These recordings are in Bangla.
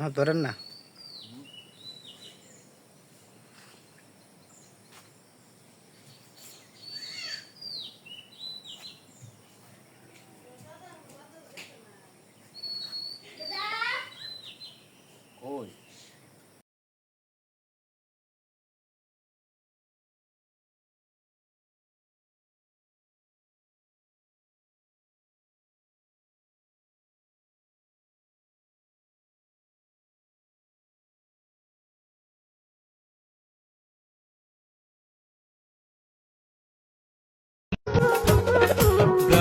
হ্যাঁ ধরেন না।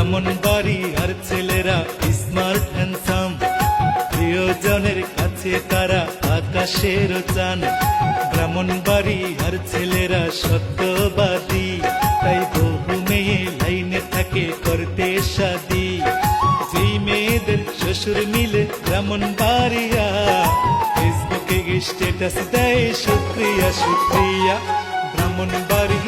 ওই ব্রাহ্মণবাড়ি আর ছেলেরা স্মার্ট হ্যান্ডসাম প্রিয়জনের কাছে তারা আকাশের চান। ব্রাহ্মণ বাড়ি আর ছেলেরা সত্যবাদী। তাই বহু মেয়ে লাইনে থাকে করতে শাদি যেই মেয়েদের শ্বশুর মিলে ব্রাহ্মণবাড়িয়া ফেসবুকে স্ট্যাটাস দেয় শুক্রিয়া শুক্রিয়া ব্রাহ্মণবাড়িয়া লাভ